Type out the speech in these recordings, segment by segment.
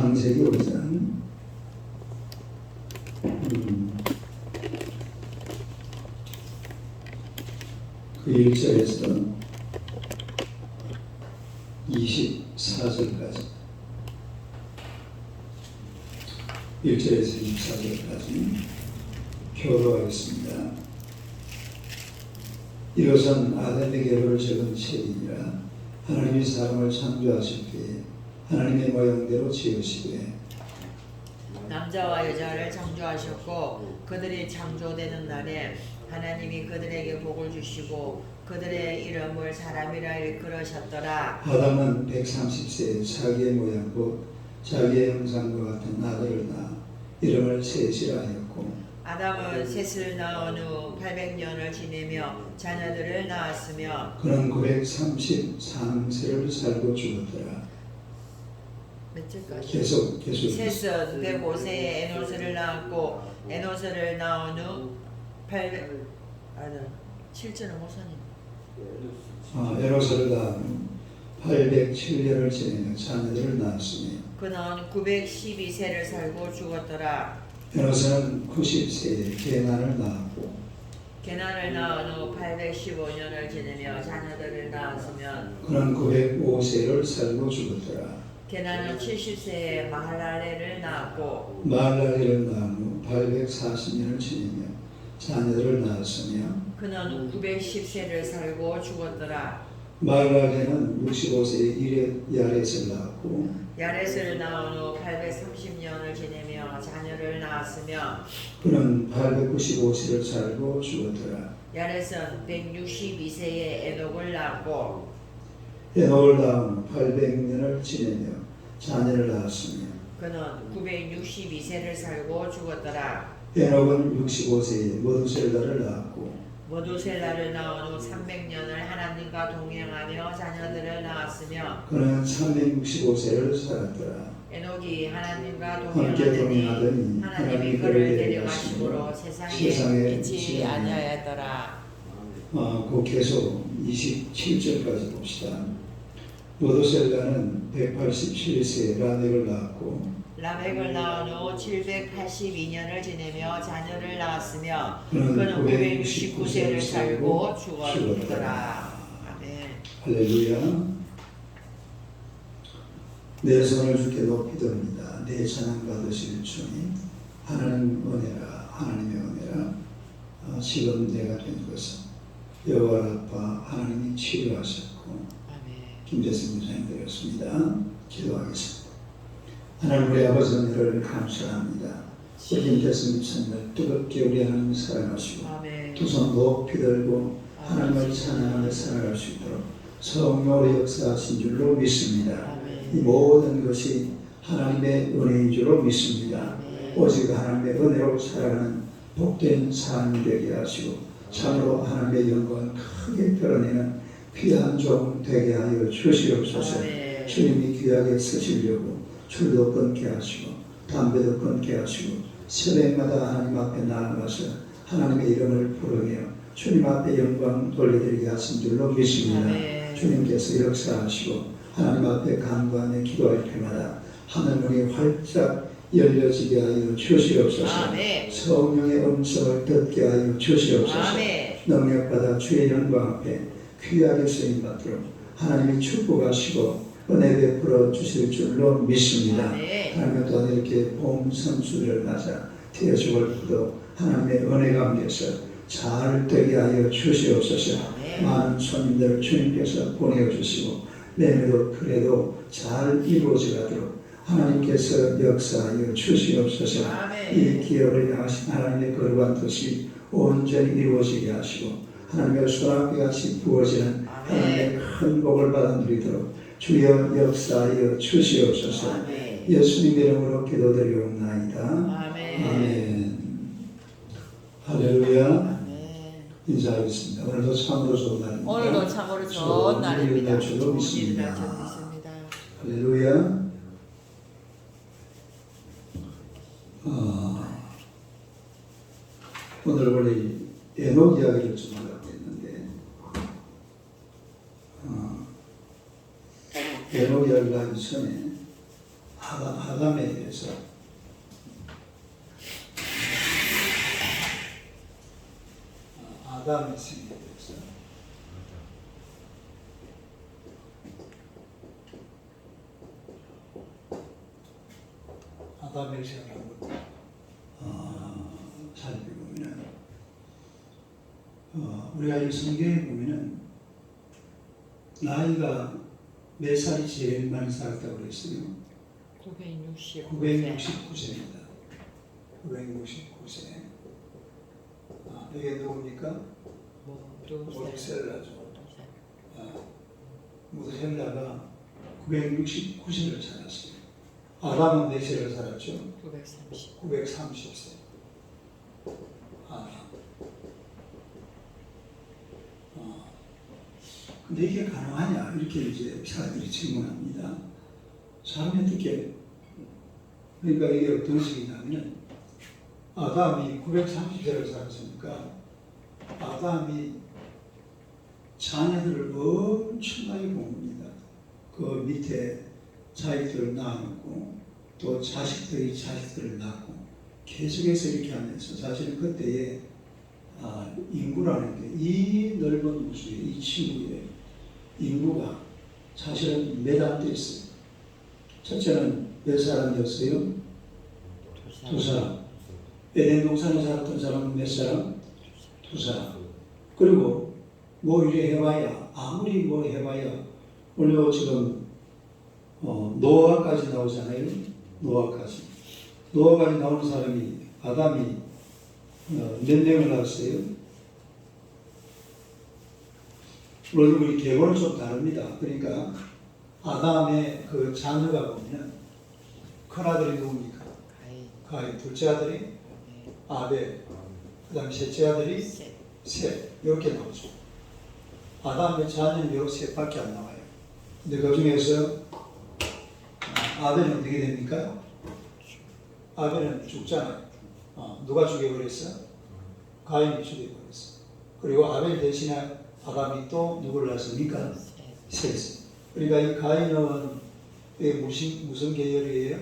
창세기 5장 음, 그 1절에서 24절까지. 1절에서 24절까지 교도하겠습니다. 아담의 계로를 적은 책이니라. 하나님이 사람을 창조하실 때에 하나님의 모양대로 지으시되 남자와 여자를 창조하셨고 그들이 창조되는 날에 하나님이 그들에게 복을 주시고 그들의 이름을 사람이라 일컬으셨더라. 아담은 130세에 자기의 모양 곧 자기의 형상과 같은 아들을 낳아 이름을 셋이라 하였고. 아담은 셋을 낳은 후 800년을 지내며 자녀들을 낳았으며 그는 933세를 살고 죽었더라 몇째까지? 계속 계속 셋은 105세에 에노스를 낳았고 에노스를 낳은 후 800... 아들 7절은 모사님 아, 에로스를 낳은 807년을 지내며 자녀들을 낳았으며 그는 912세를 살고 죽었더라. 에노스는 90세에 게난을 낳았고 게나를 낳은 후 815년을 지내며 자녀들을 낳았으면 그는 905세를 살고 죽었더라 게나는 70세에 마할랄레를 낳았고 마할랄리를 낳은 후 840년을 지내며 자녀들을 낳았으며 그는 910세를 살고 죽었더라. 마할랄리는 65세에 이레 야렛을 낳았고 야레스를 낳은 후 830년을 지내며 자녀를 낳았으며 그는 895세를 살고 죽었더라 야레스는 162세에 에녹을 낳았고 에녹을 낳은 후 800년을 지내며 자녀를 낳았으며 그는 962세를 살고 죽었더라. 에녹은 65세에 머두셀라를 낳았고 모두셀라를 낳은 후 300년을 하나님과 동행하며 자녀들을 낳았으며 그는 365세를 살았더라 에녹이 하나님과 함께 동행하더니 동행하더니 하나님이 그를 데려가심으로 세상에 세상에 아니하였더라. 어, 그 계속 27절까지 봅시다 머두셀라는 187세에 라멕을 낳았고 라멕을 낳은 후 782년을 지내며 자녀를 낳았으며 그는 그는 969세를 살고 죽었더라. 아멘. 할렐루야. 내 손을 주께 높이 듭니다. 내 찬양 받으실 주님, 하나님 은혜라, 하나님의 은혜라. 어, 지금 내가 된 것은 여호와 라파 하나님이 치료하셨고 아멘. 김재승 목사님 되었습니다. 기도하겠습니다. 하나님 우리 아버지 은혜를 감사합니다. 김재승 목사님을 뜨겁게 우리 하나님 사랑하시고 아멘. 두손 높이 들고 하나님을 찬양하며 살아갈 수 있도록 성령으로 역사하신 줄로 믿습니다. 이. 모든 것이 하나님의 은혜인 줄로 믿습니다. 오직 하나님의 은혜로 살아가는 복된 삶이 되게 하시고 참으로 하나님의 영광을 크게 드러내는 귀한 종 되게 하여 주시옵소서. 아멘. 주님이 귀하게 쓰시려고 술도 끊게 하시고 담배도 끊게 하시고 새벽마다 하나님 앞에 나아가서 하나님의 이름을 부르며 주님 앞에 영광 돌려드리게 하신 줄로 믿습니다. 아멘. 주님께서 역사하시고 하나님 앞에 간구하며 기도할 때마다 하늘문이 활짝 열려지게 하여 주시옵소서. 아멘. 성령의 음성을 듣게 하여 주시옵소서. 아멘. 능력받아 주의 영광 앞에 귀하게 쓰임 받도록 하나님이 축복하시고 은혜 베풀어 주실 줄로 믿습니다. 아멘. 하나님 또한 이렇게 봄 성수를 맞아 태어죽을 부도 하나님의 은혜 가운데서 잘 되게 하여 주시옵소서. 아멘. 많은 손님들 주님께서 보내주시고 내일도 그래도 잘 이루어지도록 하나님께서 역사하여 주시옵소서. 아멘. 이 기업을 향하신 하나님의 거룩한 뜻이 온전히 이루어지게 하시고 하나님의 소나비 같이 부어지는 하나님의 큰 복을 받아 누리도록 주여 역사하여 주시옵소서. 예수님 이름으로 기도드리옵나이다. 아멘. 아멘. 할렐루야. 인사하겠습니다. 오늘도 참으로 좋은 날입니다. 오늘도 참으로 좋은 날입니다. 좋은 믿습니다. 할렐루야. 아, 오늘 원래 에녹 이야기를 좀 하려고 했는데 전에 아담, 아담에 의해서 아, 아담의 생에 대해서 아담의 생을 한번 어, 살펴보면은 어, 우리가 이 성경에 보면은 나이가 몇 살이 제일 많이 살았다고 그랬어요? 969세. 969세입니다. 969세. 아, 이게 누굽니까? 모두셀라죠. 아, 모두셀라가 969세를 살았어요. 아담은 몇 세를 살았죠? 930. 930세. 아담. 어, 근데 이게 가능하냐? 이렇게 이제 사람들이 질문합니다. 사람이 어떻게, 그러니까 이게 어떤 식이냐면, 아담이 930세를 살았으니까, 아담이 자녀들을 엄청나게 봅니다. 그 밑에 자기들을 낳았고, 또 자식들이 자식들을 낳고, 계속해서 이렇게 하면서, 사실은 그때에 아, 인구라는 게 이 넓은 우주에, 이 지구에 인구가 사실은 몇안 됐어요. 첫째는 몇 사람이었어요? 두 사람. 에덴 동산에 살았던 사람은 몇 사람? 두 사람. 그리고 뭐 이래 해봐야 아무리 뭐 해봐야 물론 지금 어, 노아까지 나오잖아요. 노아까지. 노아까지 나오는 사람이 아담이 어, 몇 명을 낳았어요? 물론 우리 계보는 좀 다릅니다. 그러니까 아담의 그 자녀가 보면 큰 아들이 누굽니까? 가인. 가인 둘째 아들이 네. 아벨 그 다음에 셋째 아들이 셋. 셋 이렇게 나오죠. 아담의 자녀는 요 셋밖에 안 나와요. 근데 그 중에서 아, 아벨은 어떻게 됩니까? 아벨은 죽잖아요. 어, 누가 죽여버렸어? 가인이 죽여버렸어. 그리고 아벨 대신에 아담이 또 누구를 낳습니까? 셋. 셋. 그러니까 이 가인은 왜 무슨 무슨 계열이에요?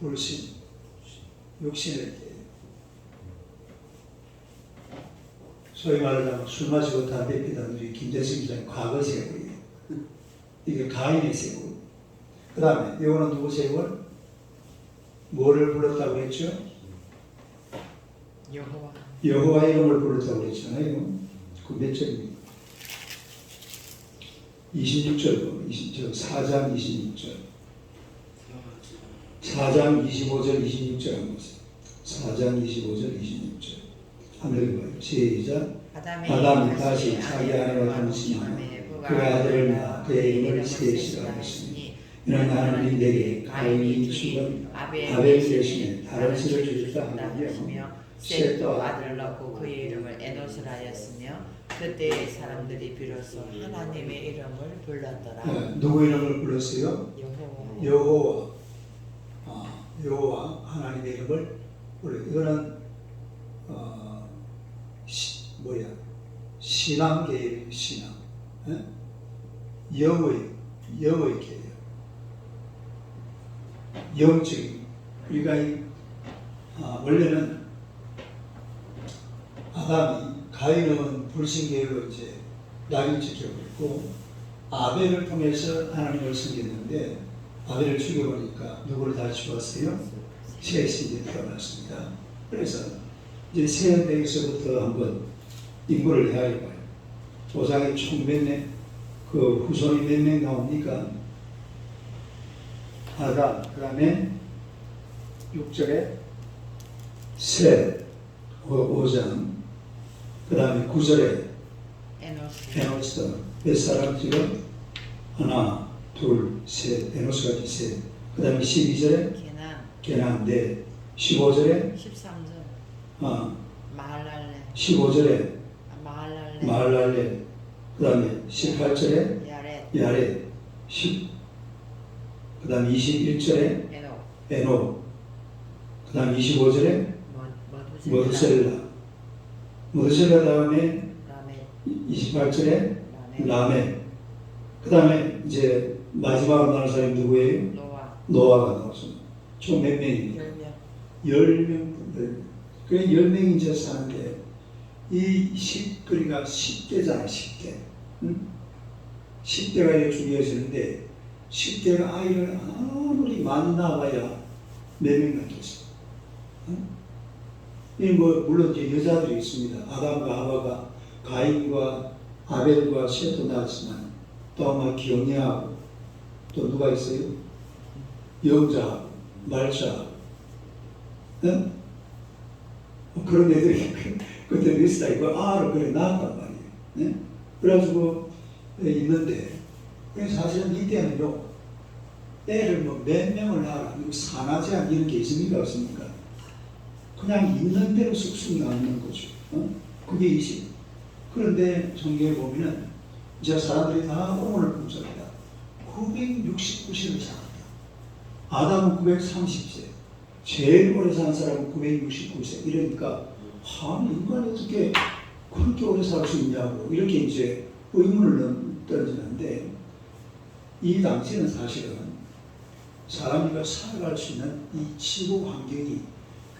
불신, 육신의 계열. 소위 말하자면 술 마시고 담배 피던 우리 김대승 기자님 과거 세월이에요. 이게 가인의 세월. 그 다음에 이거는 누구 세월? 뭐를 불렀다고 했죠? 여호와. 여호와의 이름을 불렀다고 그랬잖아요. 그몇 절입니까? 26절, 20, 저 4장 26절. 4장 25절, 26절 한 보세요. 4장 25절, 26절. 한번 읽어봐요. 시작. 아담이 다시 자기 아내와 동침하며 그의 아들을 낳아 이름을 셋이라 하였으니 이는 하나님 내게 가인이 죽은 아벨 대신에 다른 씨를 주셨다 하며 셋도 아들을 낳고 그의 이름을 에노스라 하였으며 그때 사람들이 비로소 하나님의 이름을 불렀더라. 어, 누구 이름을 불렀어요? 여호와. 여호와. 아, 여호와 하나님의 이름을 불러. 이거는 어, 시, 뭐야? 신앙 계열 신앙. 예? 영의 영의 계열. 영적인. 그러니까 이, 아, 원래는 아담이 가인은 불신 계열로 이제 낙인 찍혀버렸고 아벨을 통해서 하나님을 섬겼는데 아벨을 죽여버리니까 누구를 다 죽었어요? 셋이 이제 태어났습니다. 그래서 이제 세대에서부터 한번 인구를 헤아려봐요. 조상이 총 몇 명, 그 후손이 몇 명 나옵니까? 아담, 그 다음에 6절에 셋, 5장, 그 다음에 9절에 에노스. 몇 사람 지금 하나 둘셋 에노스가 셋 그 다음에 12절에 게난. 게난 넷 15절에 13절. 아 마할랄레. 15절에 마할랄레. 마할랄레 그 다음에 18절에 야렛. 야렛 10 그 다음에 21절에 에노. 에노 그 다음에 25절에 머두셀라. 머드셀라 머드셀라 다음에 라메. 28절에 라메. 라메 그 다음에 이제 마지막으로 나올 사람이 누구예요? 노아. 노아가 나왔습니다. 총 몇 명입니까? 열명 10명, 그래 10명이 이제 사는데 이 10, 그러니까 10대잖아 10대 응? 10대가 이제 중요해지는데 10대가 아이를 아무리 많이 낳아야 몇명 낳겠어 응? 이뭐 물론 이제 여자들이 있습니다 아담과 하와가 가인과 아벨과 셋도 낳았지만 또 아마 기영이하고 또 누가 있어요? 말자하고 응? 뭐 그런 애들이 그때 리스다 이거 R을 그래 나왔단 말이에요. 네? 그래가지고 예, 있는데 사실은 이때는요 애를 뭐 몇 명을 낳아라 산하 제한 이런 게 있습니까 없습니까? 그냥 있는 대로 쑥쑥 낳는 거죠. 어? 그게 이시. 그런데 성경에 보면은 이제 사람들이 다 오문을 품습니다. 969세를 살았다. 아담은 930세. 제일 오래 산 사람은 969세. 이러니까, 아, 인간이 어떻게 그렇게 오래 살 수 있냐고, 이렇게 이제 의문을 던지는데, 이 당시에는 사실은 사람이가 살아갈 수 있는 이 지구 환경이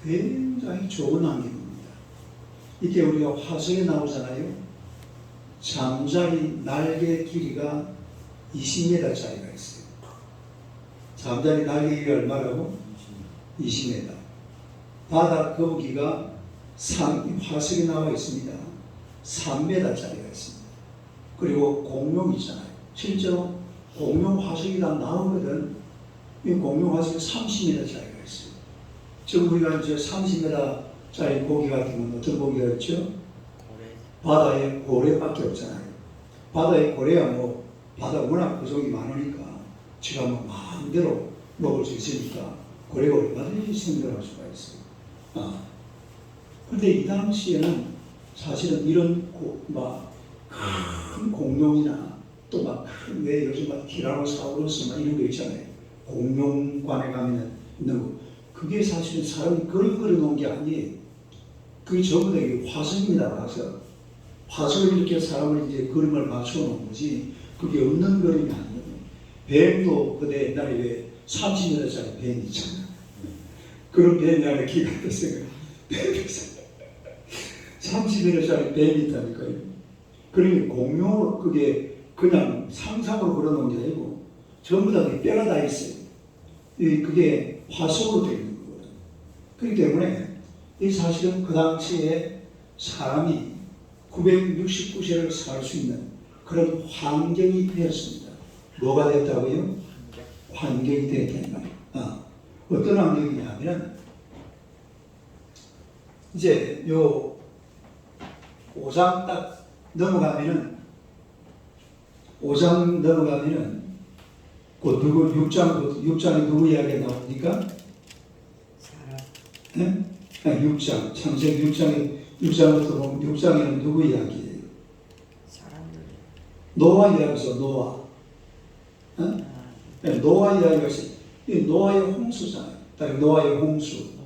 굉장히 좋은 환경입니다. 이때 우리가 화성에 나오잖아요. 잠자리 날개 길이가 20m짜리가 있어요. 잠자리 날개 길이가 얼마라고? 20m. 바다 거북이가 산, 화석에 나와 있습니다. 3m짜리가 있습니다. 그리고 공룡 있잖아요. 실제로 공룡 화석이 다 나오거든. 이 공룡 화석이 30m짜리가 있어요. 지금 우리가 이제 30m짜리 고기 같은 건 어떤 고기가 있죠? 바다에 고래밖에 없잖아요. 바다에 고래야 뭐 바다 워낙 구성이 많으니까 지가 뭐 마음대로 먹을 수 있으니까 고래가 얼마든지 생존할 수가 있어요. 아. 근데 이 당시에는 사실은 이런 고, 막큰 공룡이나 또막큰왜 요즘 막 티라노사우루스 막 이런 거 있잖아요. 공룡관에 가면 있는 거. 그게 사실은 사람이 그림 그려 놓은 게 아니에요. 그게 전부 다 화석입니다. 화석. 화석을 이렇게 사람을 이제 그림을 맞춰 놓은 거지 그게 없는 그림이 아니에요. 뱀도 그때 옛날에 왜 30m짜리 뱀 있잖아. 그런 뱀이 안에 기가 됐어요. 뱀이 있어요. 30m짜리 뱀이 있다니까요. 그러니 공룡으로 그게 그냥 상상으로 그려놓은 게 아니고 전부 다 뼈가 다 있어요. 이 그게 화석으로 되어. 그렇기 때문에 이 사실은 그 당시에 사람이 969세를 살 수 있는 그런 환경이 되었습니다. 뭐가 됐다고요? 환경이 되었다는 말이에요. 아, 어떤 환경이냐면 이제 요 5장 딱 넘어가면은 5장 넘어가면은 그 누구 6장 6장에 누구 이야기가 나옵니까? 네? 아, 6장 창세기 6장에 6장부터 보면 6장에는 누구 이야기예요? 사람들 노아 이야기죠 노아. 어? 아, 네, 노아 이야기가. 이 노아의 홍수잖아요. 노아의 홍수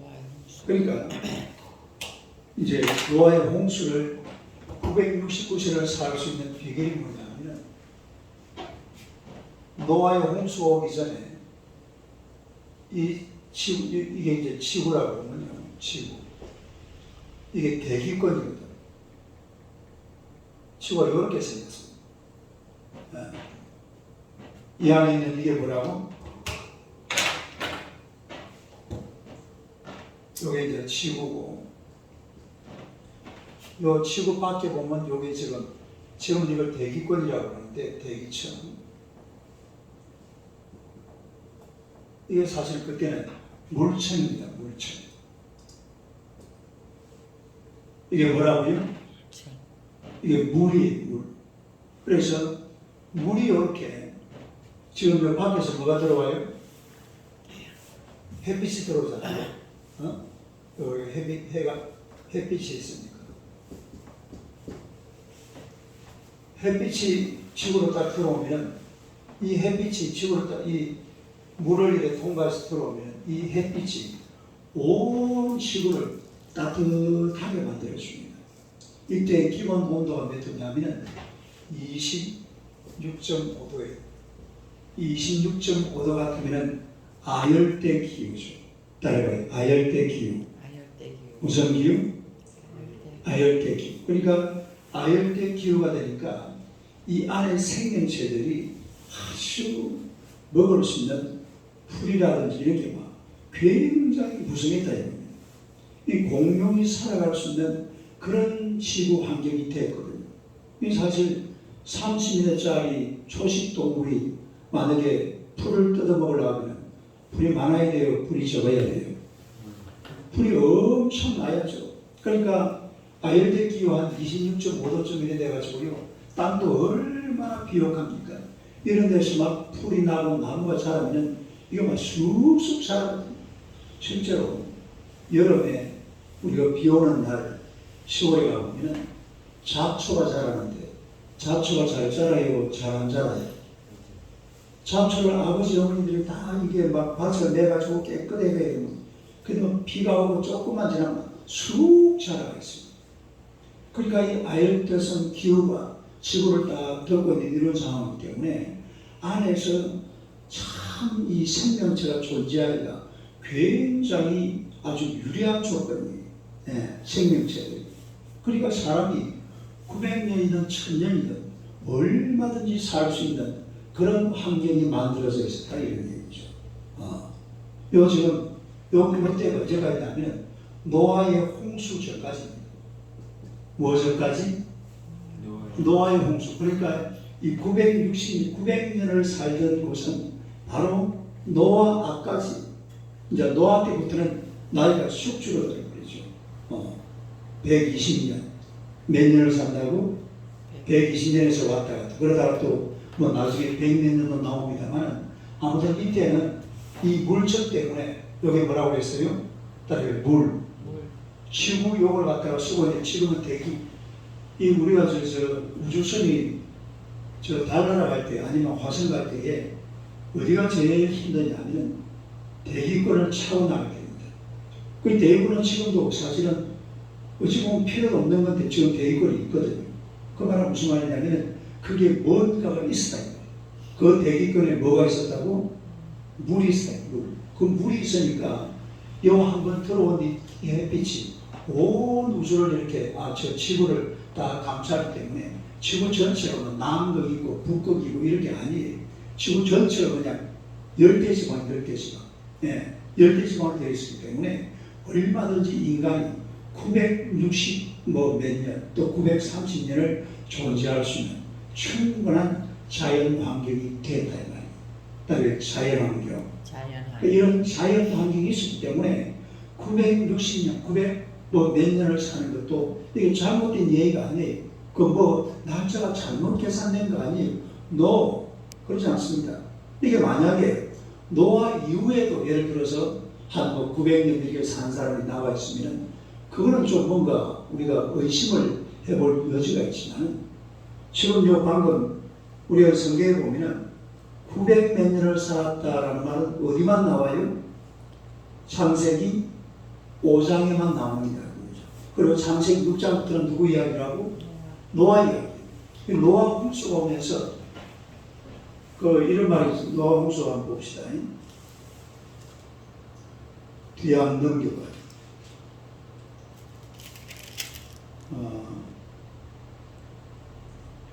그러니까 이제 노아의 홍수를 969세를 살 수 있는 비결이 뭐냐면 노아의 홍수 오기 전에 이 이- 이게 이제 지구라고 하면요 지구 이게 대기권이거든. 지구가 이렇게 생겼습니다. 예. 이 안에 있는 이게 뭐라고? 요게 이제 지구고 요 지구 밖에 보면 요게 지금 지금 이걸 대기권이라고 하는데 대기층 이게 사실 그때는 물층입니다 물층 이게 뭐라고요? 참. 이게 물이 물 그래서 물이 이렇게 지금 요 밖에서 뭐가 들어와요? 햇빛이 들어오잖아요 어? 여기 햇빛, 해가 햇빛이 있으니까 햇빛이 지구로 딱 들어오면 이 햇빛이 지구로 딱 이 물을 이렇게 통과해서 들어오면 이 햇빛이 온 지구를 따뜻하게 만들어 줍니다. 이때 기본 온도가 몇 도냐면 26.5도예요. 26.5도 같으면 아열대 기후죠. 따라가요. 아열대 기후. 무슨 기후? 아열대. 기후. 그러니까 아열대 기후가 되니까 이 안에 생명체들이 아주 먹을 수 있는 풀이라든지 이렇게 막 굉장히 구성했다 이겁니다. 이 공룡이 살아갈 수 있는 그런 지구 환경이 됐거든요. 이 사실 30m짜리 초식 동물이 만약에 풀을 뜯어 먹으려고 하면 풀이 많아야 돼요. 풀이 적어야 돼요. 풀이 엄청 나야죠. 그러니까 아열대 기후 한 26.5도쯤 이래 돼가지고요. 땅도 얼마나 비옥합니까? 이런 데서 막 풀이 나고 나무가 자라면 이거 막 쑥쑥 자라거든요. 실제로 여름에 우리가 비 오는 날 시골에 가보면 잡초가 자라는데 잡초가 잘 자라요? 잘 안 자라요? 잡초를 아버지 어머니들이 다 이게 막 밭을 내가지고 깨끗하게 해요. 그러면 비가 오고 조금만 지나면 쑥 자라가 있습니다. 그러니까 이 아열대성 기후가 지구를 딱 덮고 있는 이런 상황이기 때문에 안에서 참 이 생명체가 존재하기가 굉장히 아주 유리한 조건이 예, 생명체들이. 그러니까 사람이 900년이든 1000년이든 얼마든지 살 수 있는 그런 환경이 만들어져 있었다 이런 얘기죠. 어. 요 지금 요 그때 언제까지냐면 노아의 홍수 전까지입니다. 뭐 전까지? 노아의 홍수. 그러니까 이 960, 900년을 살던 곳은 바로 노아 앞까지. 이제 노아 때부터는 나이가 쑥 줄어들어 버리죠. 어. 120년. 몇 년을 산다고? 120년에서 왔다 갔다. 그러다가 또 뭐 나중에 100몇 년도 나옵니다만 아무튼 이때는 이 물chất 때문에 여기 뭐라고 했어요? 따라해 물. 물. 지구 용을 갖다가 쓰고 있는 지금은 대기. 이 우리가 저, 저 우주선이 저 달나라 갈 때 아니면 화성 갈 때에 어디가 제일 힘드냐면 대기권을 차고 나가게 됩니다. 그 대기권은 지금도 사실은 어찌 보면 필요가 없는 건데 지금 대기권이 있거든요. 그 말은 무슨 말이냐면 그게 뭔가가 있었다. 그 대기권에 뭐가 있었다고? 물이 있었다. 물. 그 물이 있으니까 요 한번 들어온 이 햇빛이 온 우주를 이렇게 아 저 지구를 다 감싸기 때문에 지구 전체가 뭐 남극 있고 북극 있고 이런 게 아니에요. 지구 전체가 그냥 열대지방 열대지방 예, 열대지방으로 되어 있기 때문에 얼마든지 인간이 960뭐 몇 년 또 930년을 존재할 수 있는 충분한 자연 환경이 됐다 이 말이에요. 그다음에 자연 환경. 자연환. 이런 자연 환경이 있기 때문에 960년, 900 뭐 몇 년을 사는 것도 이게 잘못된 얘기가 아니에요. 그 뭐 날짜가 잘못 계산된 거 아니에요. 노 그렇지 않습니다. 이게 만약에 노아 이후에도 예를 들어서 한뭐 900년 이렇게 산 사람이 나와 있으면 그거는 좀 뭔가 우리가 의심을 해볼 여지가 있지만 지금 요 방금 우리가 성경에 보면은 900 몇 년을 살았다라는 말은 어디만 나와요? 창세기 5장에만 나옵니다. 그리고 창세기 6장부터는 누구 이야기라고? 노아 이야기. 이 노아 오면서 그 이런 말이 있어요. 노아 홍수 한번 봅시다. 뒤에 한번 넘겨봐요. 어,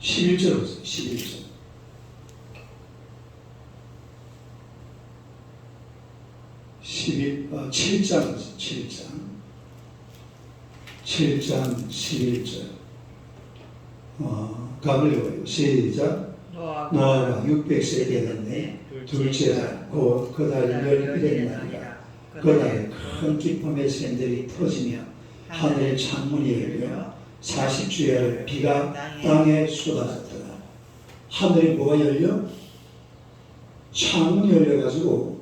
11절 보세요. 11절. 11, 어, 7장, 7장. 7장 11절. 어, 가을려요. 시작. 노아가 노아가 600세 되는데, 둘째 달, 곧 그달 열일에 날이라. 그달에 큰 기쁨의 샘들이 터지며, 하늘의 창문이 열려, 40주야를 비가 땅에 쏟아졌더라. 하늘이 뭐가 열려? 창문이 열려가지고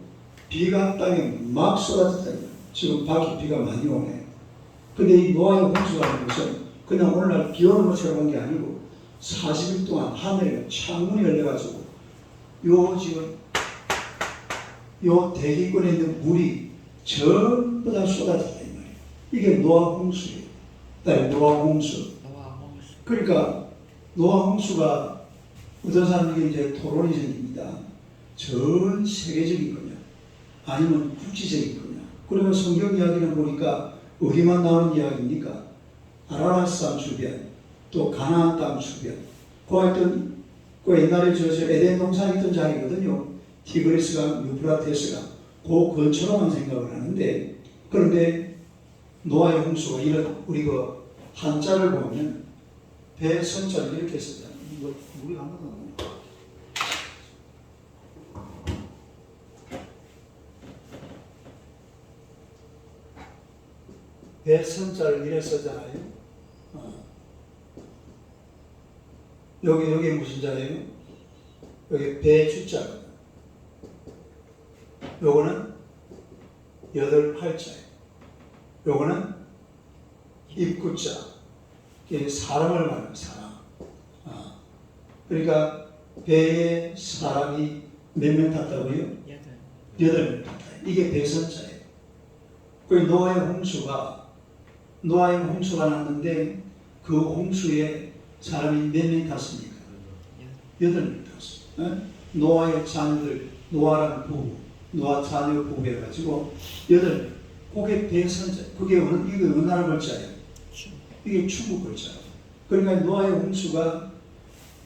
비가 땅에 막 쏟아졌다. 지금 밖에 비가 많이 오네. 근데 이 노아의 홍수가 하는 것은 그냥 오늘날 비 오는 것처럼 온 게 아니고 40일 동안 하늘에 창문이 열려가지고 요 지금 요 대기권에 있는 물이 전부 다 쏟아졌다 이 말이에요. 이게 노아 홍수예요. 그다음에 노아 홍수. 그러니까 노아 홍수가 어떤 사람에게 이제 토론이 생깁니다. 전 세계적인 거냐. 아니면 국지적인 거냐? 그러면 성경 이야기를 보니까 어디만 나오는 이야기입니까? 아라라스 땅 주변, 또 가나안 땅 주변. 그 하여튼 그 옛날에 저, 저 에덴 동산 있던 자리거든요. 티그리스강, 유프라테스강. 그 근처로만 생각을 하는데 그런데 노아의 홍수가 이런 우리 그 한자를 보면 배 선자를 이렇게 썼잖아요. 이거 물이 안 나가. 배 선자를 이래 쓰잖아요. 어. 여기 여기 무슨 자예요? 여기 배 주자. 요거는 여덟 팔자예요. 요거는 입구자. 이게 사람을 말하는 사람. 어. 그러니까 배에 사람이 몇 명 탔다고요? 여덟. 여덟 명 탔다. 이게 배선자예요. 그 노아의 홍수가 노아의 홍수가 났는데 그 홍수에 사람이 몇명 탔습니까? 여덟 명 탔어요. 어? 노아의 자녀들, 노아라는 부부, 노아 자녀 부부 해가지고 여덟 명. 그게 배선자. 그게 어느, 이게 어느 나라 글자예요? 이게 중국 글자예요. 그러니까 노아의 홍수가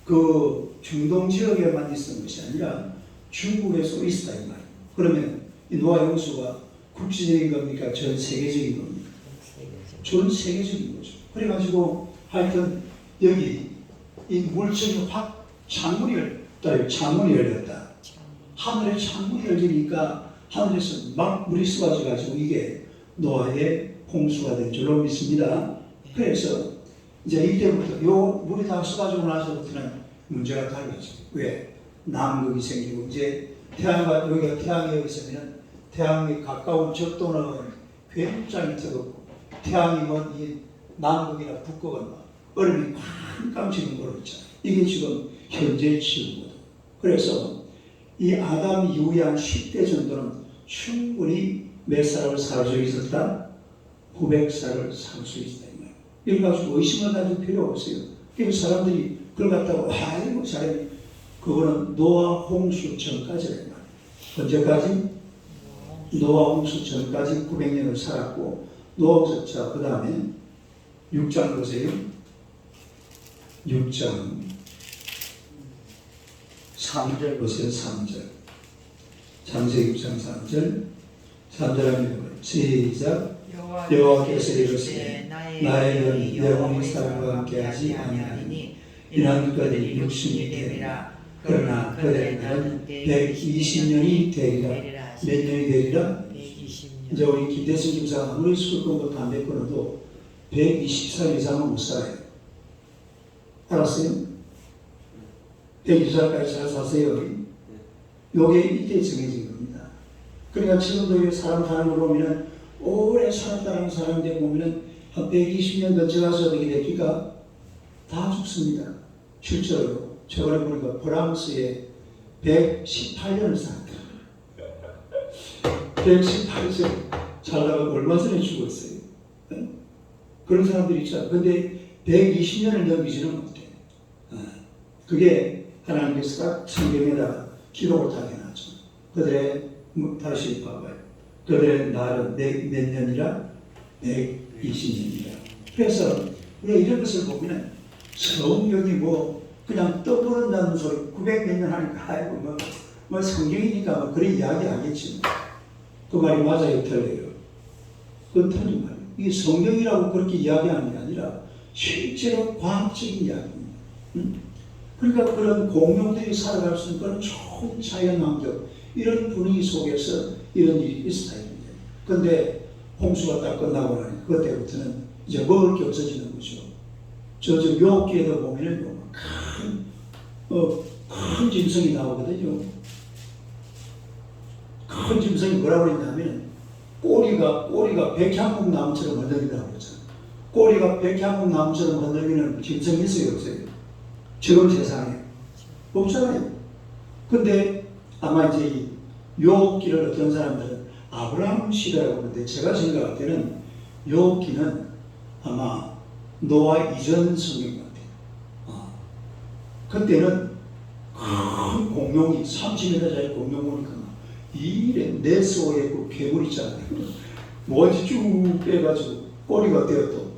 그 중동 지역에만 있었던 것이 아니라 중국에서 있었다 이 말이에요. 그러면 이 노아의 홍수가 국지적인 겁니까? 전 세계적인 겁니까? 전 세계적인 거죠. 그래가지고 하여튼 여기 이 물층이 확 창문이 열렸다. 창문이 열렸다. 참. 하늘에 창문이 열리니까 하늘에서 막 물이 쏟아져가지고 이게 노아의 홍수가 된 줄로 믿습니다. 그래서 이제 이때부터 요 물이 다 쏟아지고 나서부터는 문제가 달라져. 왜? 남극이 생기고 이제 태양과 여기가 태양이 여기 있으면 태양이 가까운 적도는 괴물장이 뜨겁고 태양이 먼이 남극이나 북극은 막 얼음이 쾅쾅 지는 거로 있잖아요. 이게 지금 현재 치유거든. 그래서 이 아담 이후에 한 10대 정도는 충분히 몇 살을 살 수 있었다? 900살을 살 수 있다. 이걸 가지고 의심을 가질 필요 없어요. 그래서 사람들이 그걸 갖다가 아이고 사람이 그거는 노아 홍수 전까지란 말이에요. 언제까지? 노아 홍수 전까지 900년을 살았고 노아 홍수 자그 다음에 6장 보세요. 6장. 3절 보세요. 3절. 창세기 6장 3절. 3절 하면 시작. 여호와께서 이르시되 나의 영이 영원히 사람과 함께 하지 아니하리니 이는 그들이 육신이 되리라. 그러나 그들의 날은 120년이 되리라. 몇 년이 되리라? 120년. 이제 우리 김대승 김사가 아무리 술 끊고 담배 끊어도 120살 이상은 못 살아요 알았어요? 120살까지 잘 사세요 요게 이때 정해진 겁니다 그러니까 지금도 이 사람 사는 걸 보면은 오래 살았다는 사람들 보면은 한 120년 넘쳐 가서 어떻게 됩니까? 다 죽습니다. 실제로 최근에 보니까 프랑스에 118년을 살았다. 118세 살다가 얼마 전에 죽었어요. 네? 그런 사람들이 있잖아요. 근데 120년을 넘기지는 못해. 어. 그게 하나님께서 딱 성경에다가 기록을 다 해놨죠. 그들의 뭐, 다시 봐봐요. 그들의 날은 몇, 몇 년이라? 120년이라. 그래서 우리가 이런 것을 보면 성경이 뭐 그냥 떠부른다는 소리 900몇 년 하니까 아이고 뭐, 뭐 성경이니까 뭐 그런 이야기 하겠지 뭐. 그 말이 맞아요 틀려요. 그건 틀린 말이에요. 이게 성경이라고 그렇게 이야기하는 게 아니라 실제로 과학적인 이야기입니다. 응? 그러니까 그런 공룡들이 살아갈 수 있는 그런 좋은 자연 환경 이런 분위기 속에서 이런 일이 있었다. 근데 홍수가 딱 끝나고 나니 그때부터는 이제 먹을 게 없어지는 거죠. 저저 묘기에도 보면은 큰, 어, 큰 짐승이 나오거든요. 큰 짐승이 뭐라고 그랬냐면 꼬리가 꼬리가 백향목 나무처럼 흔들린다고 그러잖아요. 꼬리가 백향목 나무처럼 흔들리는 짐승이 있어요, 없어요? 지금 세상에 없잖아요. 근데 아마 이제 이 욥기를 어떤 사람들은 아브라함 시대라고 하는데 제가 생각할 때는 욥기는 아마 노아 이전 성경 같아요. 어. 그때는 큰 공룡이 30m짜리 공룡 보니까 이래 내 속에 그 괴물 있잖아요. 먼지 쭉 빼가지고 꼬리가 되었고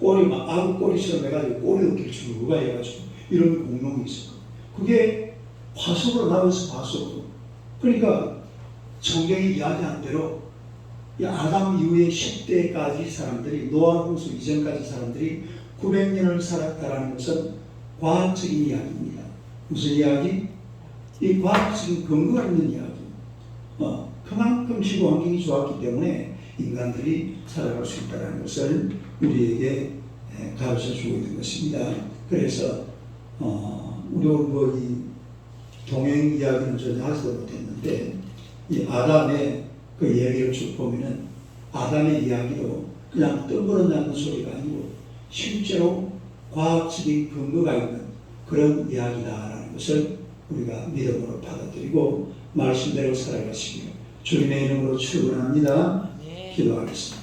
꼬리 막 아구 꼬리처럼 해가지고 꼬리도 길쭉가 해가지고 이런 공룡이 있어요. 그게 화석으로 나와서 화석으로. 그러니까 성경이 이야기한 대로 이 아담 이후에 10대까지 사람들이 노아 홍수 이전까지 사람들이 900년을 살았다라는 것은 과학적인 이야기입니다. 무슨 이야기? 이 과학적인 근거가 있는 이야기. 어, 그만큼 지구 환경이 좋았기 때문에 인간들이 살아갈 수 있다는 것을 우리에게 에, 가르쳐 주고 있는 것입니다. 그래서 어, 우리 뭐이 동행 이야기는 전혀 하지도 못했는데 이 아담의 그 얘기를 쭉 보면은 아담의 이야기도 그냥 떠벌어나는 소리가 아니고 실제로 과학적인 근거가 있는 그런 이야기다라는 것을 우리가 믿음으로 받아들이고 말씀대로 살아가시길 주님의 이름으로 축원합니다. 네. 기도하겠습니다.